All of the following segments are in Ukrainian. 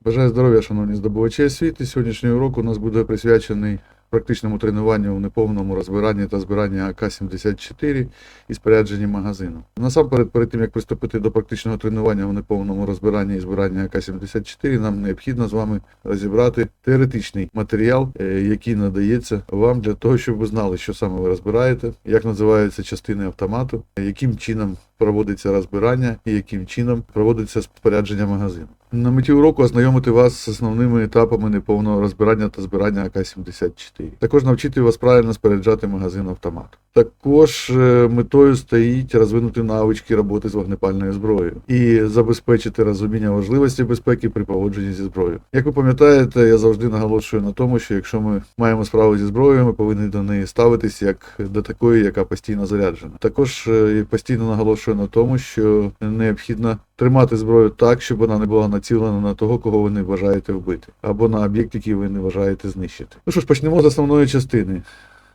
Бажаю здоров'я, шановні здобувачі освіти. Сьогоднішній урок у нас буде присвячений практичному тренуванню у неповному розбиранні та збиранні АК-74 і спорядженні магазину. Насамперед, перед тим як приступити до практичного тренування у неповному розбиранні і збиранні АК-74, нам необхідно з вами розібрати теоретичний матеріал, е, який надається вам для того, щоб ви знали, що саме ви розбираєте, як називаються частини автомату, яким чином проводиться розбирання і яким чином проводиться спорядження магазину. На меті уроку ознайомити вас з основними етапами неповного розбирання та збирання АК-74. Також навчити вас правильно споряджати магазин автомату. Також е, метою стоїть розвинути навички роботи з вогнепальною зброєю і забезпечити розуміння важливості безпеки при поводженні зі зброєю. Як ви пам'ятаєте, я завжди наголошую на тому, що якщо ми маємо справу зі зброєю, ми повинні до неї ставитись як до такої, яка постійно заряджена. Також е, я постійно наголошую на тому, що необхідно тримати зброю так, щоб вона не була націлена на того, кого ви не бажаєте вбити, або на об'єкт, який ви не бажаєте знищити. Ну що ж, почнемо з основної частини.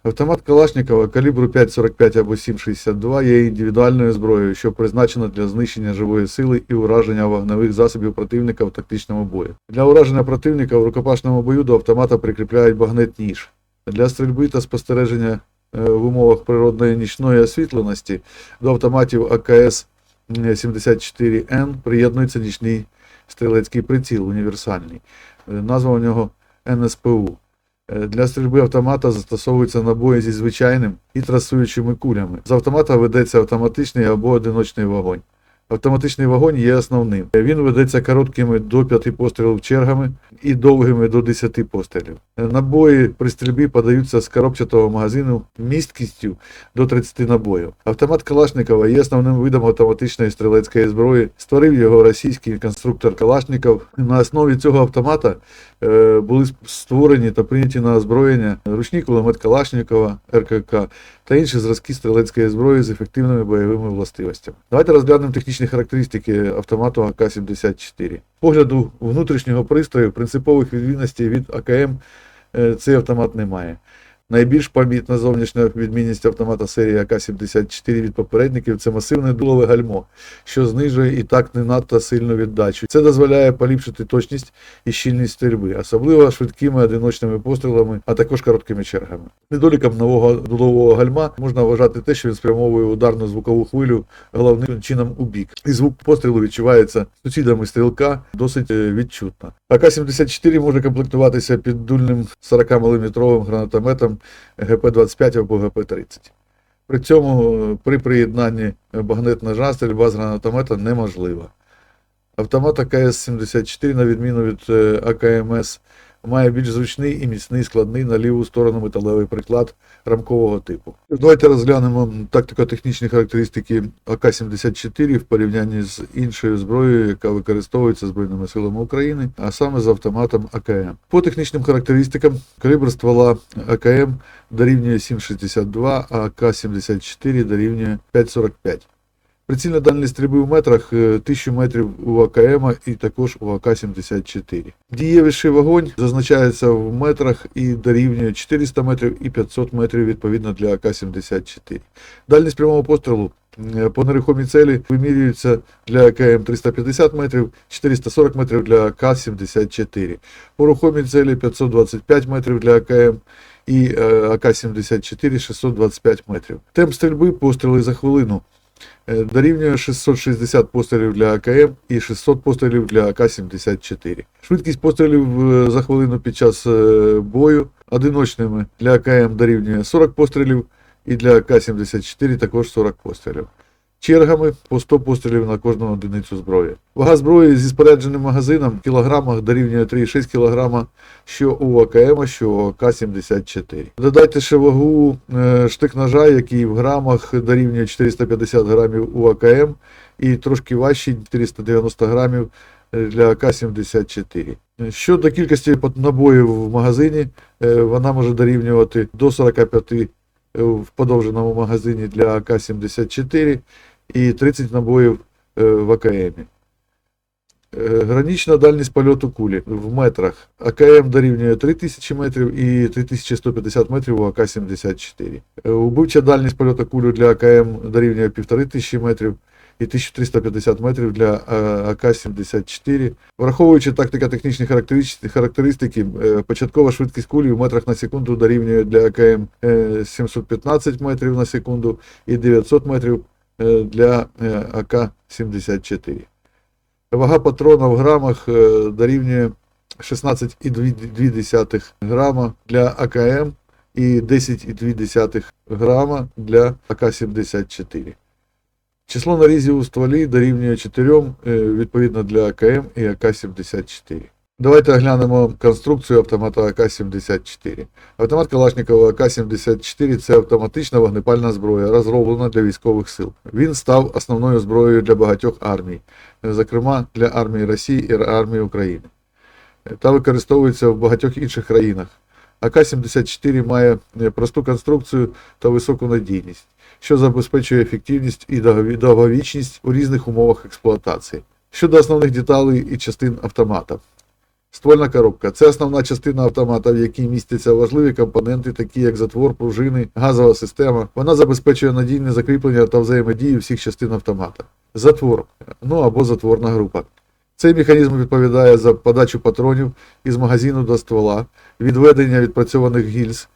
Автомат Калашникова калібру 5,45 або 7,62 є індивідуальною зброєю, що призначена для знищення живої сили і ураження вогневих засобів противника в тактичному бою. Для ураження противника в рукопашному бою до автомата прикріпляють багнет ніж. Для стрільби та спостереження е, в умовах природної нічної освітленості до автоматів АКС 74Н приєднується нічний стрілецький приціл універсальний. Е, Назва у нього НСПУ. Е, Для стрільби автомата застосовуються набої зі звичайним і трасуючими кулями. З автомата ведеться автоматичний або одиночний вогонь. Автоматичний вогонь є основним. Він ведеться короткими до 5 пострілів чергами і довгими до 10 пострілів. Набої при стрільбі подаються з коробчатого магазину місткістю до 30 набоїв. Автомат Калашникова є основним видом автоматичної стрілецької зброї. Створив його російський конструктор Калашников. На основі цього автомата е, були створені та прийняті на озброєння ручний кулемет Калашникова РКК та інші зразки стрілецької зброї з ефективними бойовими властивостями. Давайте розглянемо технічні характеристики автомату АК-74. Погляду внутрішнього пристрою принципових відмінностей від АКМ е, цей автомат не має. Найбільш помітна зовнішня відмінність автомата серії АК-74 від попередників це масивне дулове гальмо, що знижує і так не надто сильну віддачу. Це дозволяє поліпшити точність і щільність стрільби, особливо швидкими одиночними пострілами, а також короткими чергами. Недоліком нового дулового гальма можна вважати те, що він спрямовує ударну звукову хвилю головним чином у бік. І звук пострілу відчувається сусідами стрілка досить е, відчутно. АК-74 може комплектуватися піддульним 40-мм гранатометом ГП-25 або ГП-30. При цьому при приєднанні багнет ножа стрільба з гранатомета неможлива. Автомат АКС-74, на відміну від е, АКМС, має більш зручний і міцний складний на ліву сторону металевий приклад рамкового типу. Давайте розглянемо тактико-технічні характеристики АК-74 в порівнянні з іншою зброєю, яка використовується Збройними силами України, а саме з автоматом АКМ. По технічним характеристикам калібр ствола АКМ дорівнює 7,62, а АК-74 дорівнює 5,45. Прицільна дальність стрільби в метрах е, 1000 метрів у АКМ і також у АК-74. Дієвіший вогонь зазначається в метрах і дорівнює 400 метрів і 500 метрів відповідно для АК-74. Дальність прямого пострілу е, по нерухомій целі вимірюється для АКМ 350 метрів, 440 метрів для АК-74. По рухомій целі 525 метрів для АКМ і е, АК-74 625 метрів. Темп стрільби постріли за хвилину Е, дорівнює 660 пострілів для АКМ і 600 пострілів для АК-74. Швидкість пострілів е, за хвилину під час е, бою одиночними для АКМ дорівнює 40 пострілів і для АК-74 також 40 пострілів. Чергами по 100 пострілів на кожну одиницю зброї. Вага зброї зі спорядженим магазином в кілограмах дорівнює 3,6 кг, що у АКМ, що у АК-74. Додайте ще вагу е, штик ножа, який в грамах дорівнює 450 грамів у АКМ і трошки важчий 490 грамів е, для АК-74. Щодо кількості набоїв в магазині, е, вона може дорівнювати до 45 в подовженому магазині для АК-74 і 30 набоїв е, в АКМ. Е, Гранічна дальність польоту кулі в метрах. АКМ дорівнює 3000 метрів і 3150 метрів у АК-74. Е, Убивча дальність польоту кулі для АКМ дорівнює 1500 метрів і 1350 метрів для е, АК-74. Враховуючи тактико-технічні характеристики, початкова швидкість кулі в метрах на секунду дорівнює для АКМ е, 715 метрів на секунду і 900 метрів для е, АК-74. Вага патрона в грамах е, дорівнює 16,2 грама для АКМ і 10,2 грама для АК-74. Число нарізів у стволі дорівнює 4 е, відповідно для АКМ і АК-74. Давайте оглянемо конструкцію автомата АК-74. Автомат Калашникова АК-74 це автоматична вогнепальна зброя, розроблена для військових сил. Він став основною зброєю для багатьох армій, зокрема для армії Росії і армії України, та використовується в багатьох інших країнах. АК-74 має просту конструкцію та високу надійність, що забезпечує ефективність і довгові- довговічність у різних умовах експлуатації. Щодо основних деталей і частин автомата. Ствольна коробка це основна частина автомата, в якій містяться важливі компоненти, такі як затвор, пружини, газова система. Вона забезпечує надійне закріплення та взаємодію всіх частин автомата. Затвор, ну або затворна група. Цей механізм відповідає за подачу патронів із магазину до ствола, відведення відпрацьованих гільз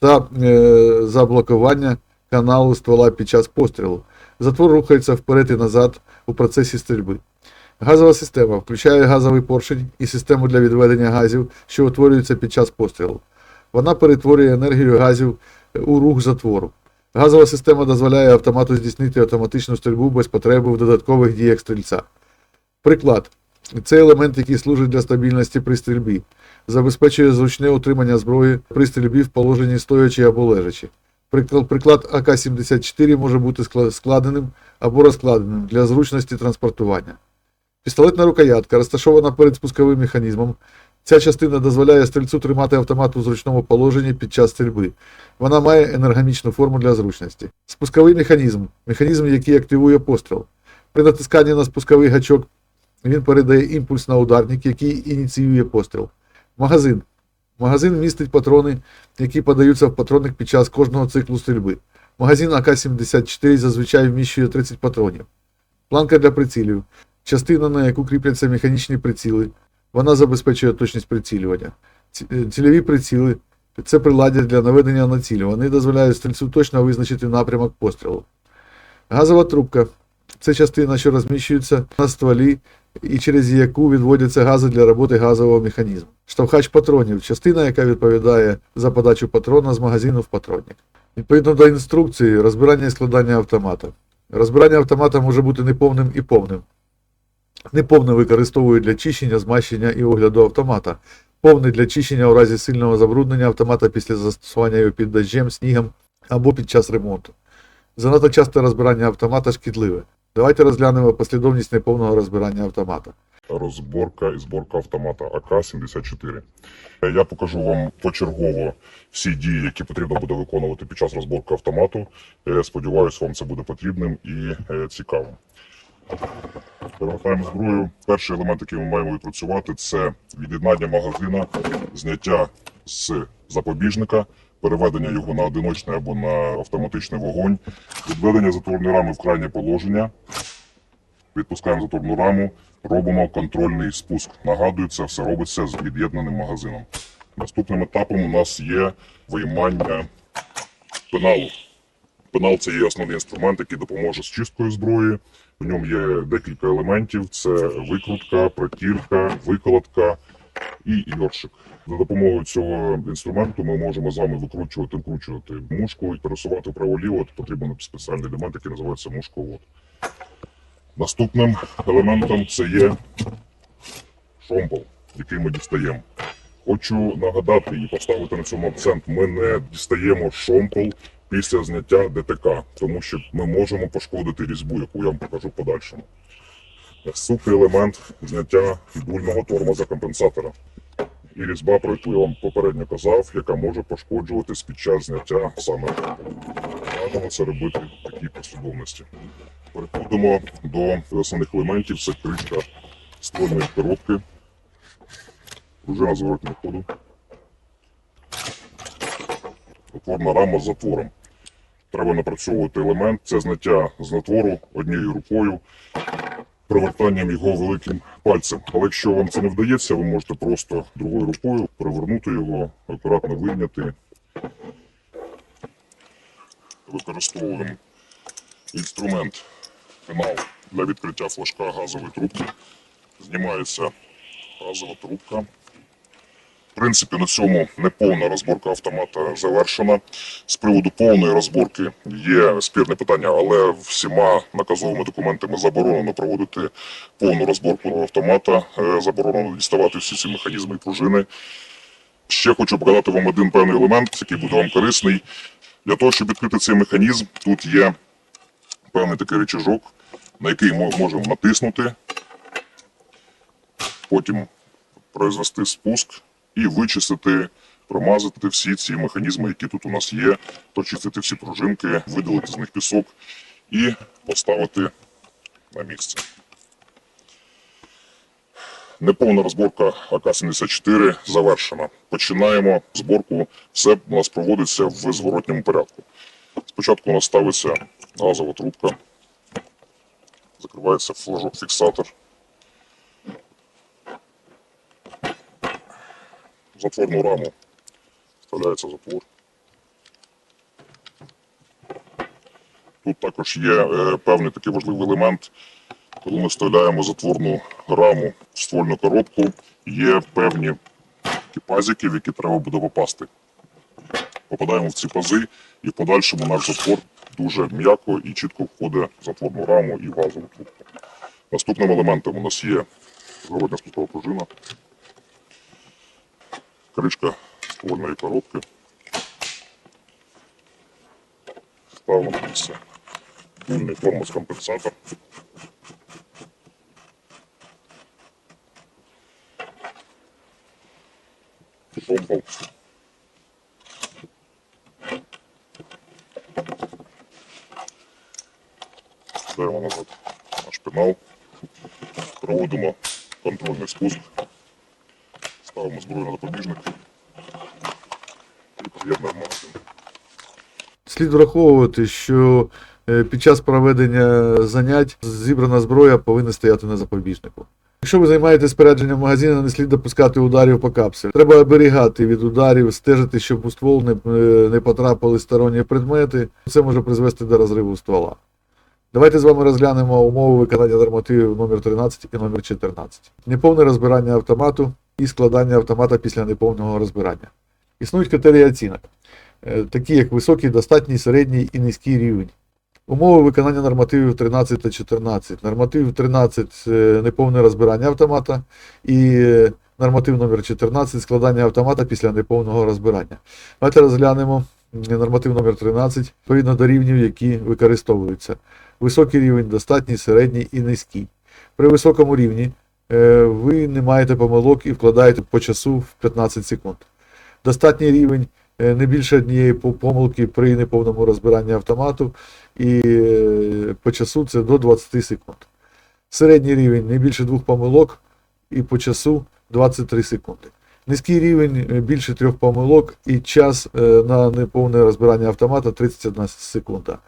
та е, заблокування каналу ствола під час пострілу. Затвор рухається вперед і назад у процесі стрільби. Газова система включає газовий поршень і систему для відведення газів, що утворюються під час пострілу. Вона перетворює енергію газів у рух затвору. Газова система дозволяє автомату здійснити автоматичну стрільбу без потреби в додаткових діях стрільця. Приклад. Це елемент, який служить для стабільності при стрільбі, забезпечує зручне утримання зброї при стрільбі в положенні стоячи або лежачи. Приклад АК-74 може бути складеним або розкладеним для зручності транспортування. Пістолетна рукоятка розташована перед спусковим механізмом. Ця частина дозволяє стрільцю тримати автомат у зручному положенні під час стрільби. Вона має енергомічну форму для зручності. Спусковий механізм механізм, який активує постріл. При натисканні на спусковий гачок він передає імпульс на ударник, який ініціює постріл. Магазин. Магазин містить патрони, які подаються в патронник під час кожного циклу стрільби. Магазин АК-74 зазвичай вміщує 30 патронів. Планка для прицілів. Частина, на яку кріпляться механічні приціли. Вона забезпечує точність прицілювання. Е, Цільові приціли це приладдя для наведення на ціль. Вони дозволяють стрільцю точно визначити напрямок пострілу. Газова трубка це частина, що розміщується на стволі і через яку відводяться гази для роботи газового механізму. Штовхач патронів частина, яка відповідає за подачу патрона з магазину в патронник. Відповідно до інструкції, розбирання і складання автомата. Розбирання автомата може бути неповним і повним. Неповне використовують для чищення, змащення і огляду автомата. Повний для чищення у разі сильного забруднення автомата після застосування його під дощем, снігом або під час ремонту. Занадто часте розбирання автомата шкідливе. Давайте розглянемо послідовність неповного розбирання автомата. розборка і зборка автомата АК-74. Е, Я покажу вам почергово всі дії, які потрібно буде виконувати під час розборки автомату. Е, Сподіваюсь, вам це буде потрібним і е, цікавим. Перемикаємо зброю. Перший елемент, який ми маємо відпрацювати, це від'єднання магазина, зняття з запобіжника, переведення його на одиночний або на автоматичний вогонь, відведення затворної рами в крайнє положення, відпускаємо заторну раму, робимо контрольний спуск. Нагадую, це все робиться з від'єднаним магазином. Наступним етапом у нас є виймання пеналу. Пенал це є основний інструмент, який допоможе з чисткою зброї. В ньому є декілька елементів: це викрутка, протірка, виколотка і йоршик. За допомогою цього інструменту ми можемо з вами викручувати, вкручувати мушку і пересувати вправо-ліво. Потрібен спеціальний елемент, який називається мушковод. Наступним елементом це є шомпол, який ми дістаємо. Хочу нагадати і поставити на цьому акцент: ми не дістаємо шомпол після зняття ДТК, тому що ми можемо пошкодити різьбу, яку я вам покажу подальшому. Наступний елемент зняття дульного тормоза компенсатора. І різьба, про яку я вам попередньо казав, яка може пошкоджуватись під час зняття саме. Радимо це робити в такій послідовності. Переходимо до основних елементів. Це кришка ствольної коробки, пружина зворотнього ходу, отворна рама з затвором. Треба напрацьовувати елемент це зняття з натвору однією рукою, привертанням його великим пальцем. Але якщо вам це не вдається, ви можете просто другою рукою перевернути його, акуратно вийняти. Використовуємо інструмент фінал для відкриття флажка газової трубки. Знімається газова трубка. Принципі, на цьому неповна розборка автомата завершена. З приводу повної розборки є спірне питання, але всіма наказовими документами заборонено проводити повну розборку автомата, е, заборонено діставати всі ці механізми і пружини. Ще хочу показати вам один певний елемент, який буде вам корисний. Для того, щоб відкрити цей механізм, тут є певний такий рычажок, на який ми можемо натиснути, потім произвести спуск і вичистити, промазати всі ці механізми, які тут у нас є, почистити всі пружинки, видалити з них пісок і поставити на місце. Неповна розборка АК-74 завершена. Починаємо зборку. Все у нас проводиться в зворотньому порядку. Спочатку у нас ставиться газова трубка, закривається флажок фіксатор. Затворну раму вставляється затвор. Тут також є е, певний такий важливий елемент. Коли ми вставляємо затворну раму в ствольну коробку, є певні пазики, в які треба буде попасти. Попадаємо в ці пази, і в подальшому наш затвор дуже м'яко і чітко входить в затворну раму і газову трубку. Наступним елементом у нас є зворотня спускова пружина, кришка ствольної коробки. Ставимо на місце пильний тормоз-компенсатор. Помпал. Ставимо назад наш пенал. Проводимо контрольний спуск. Ставимо зброю на запобіжник. І магазин. Слід враховувати, що е, під час проведення занять зібрана зброя повинна стояти на запобіжнику. Якщо ви займаєтесь спорядженням магазину, не слід допускати ударів по капсулі. Треба оберігати від ударів, стежити, щоб у ствол не, е, не потрапили сторонні предмети. Це може призвести до розриву ствола. Давайте з вами розглянемо умови виконання нормативів номер 13 і номер 14. Неповне розбирання автомату і складання автомата після неповного розбирання. Існують критерії оцінок, е, такі як високий, достатній, середній і низький рівень. Умови виконання нормативів 13 та 14. Норматив 13 е, неповне розбирання автомата і е, норматив номер 14 складання автомата після неповного розбирання. Давайте розглянемо норматив номер 13 відповідно до рівнів, які використовуються. Високий рівень, достатній, середній і низький. При високому рівні е, ви не маєте помилок і вкладаєте по часу в 15 секунд. Достатній рівень е, не більше однієї помилки при неповному розбиранні автомату, і е, по часу це до 20 секунд. Середній рівень не більше двох помилок і по часу 23 секунди. Низький рівень більше трьох помилок і час на неповне розбирання автомата 31 секунда.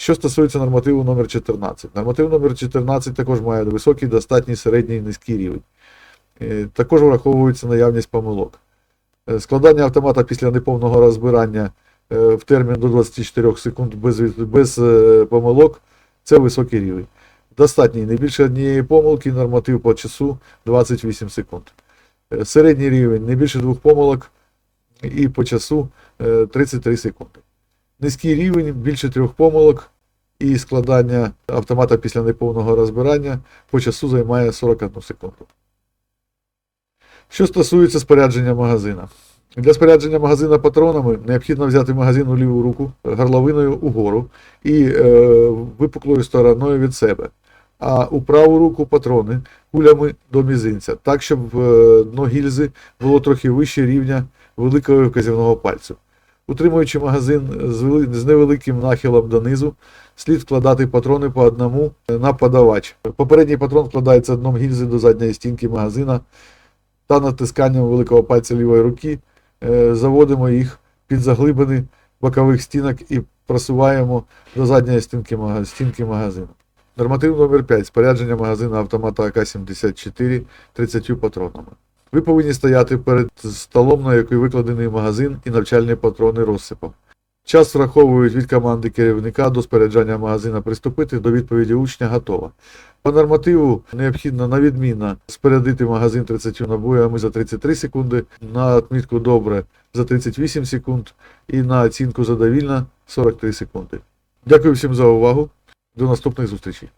Що стосується нормативу номер 14. Норматив номер 14 також має високий, достатній, середній і низький рівень. Е, Також враховується наявність помилок. Е, Складання автомата після неповного розбирання е, в термін до 24 секунд без, без помилок це високий рівень. Достатній не більше однієї помилки, норматив по часу 28 секунд. Середній рівень не більше двох помилок і по часу е, 33 секунди. Низький рівень більше трьох помилок і складання автомата після неповного розбирання по часу займає 41 секунду. Що стосується спорядження магазина. Для спорядження магазина патронами необхідно взяти магазин у ліву руку горловиною угору і е, випуклою стороною від себе, а у праву руку патрони кулями до мізинця, так, щоб е, дно гільзи було трохи вище рівня великого вказівного пальцю. Утримуючи магазин з, невеликим нахилом донизу, слід вкладати патрони по одному на подавач. Попередній патрон вкладається дном гільзи до задньої стінки магазина та натисканням великого пальця лівої руки е, заводимо їх під заглибини бокових стінок і просуваємо до задньої стінки, мага- стінки магазину. Норматив номер 5 спорядження магазину автомата АК-74 30 патронами. Ви повинні стояти перед столом, на який викладений магазин і навчальні патрони розсипом. Час враховують від команди керівника до споряджання магазина приступити до відповіді учня готово. По нормативу необхідно на відмінно спорядити магазин 30 набоями за 33 секунди, на отмітку добре за 38 секунд і на оцінку задовільно 43 секунди. Дякую всім за увагу. До наступних зустрічей.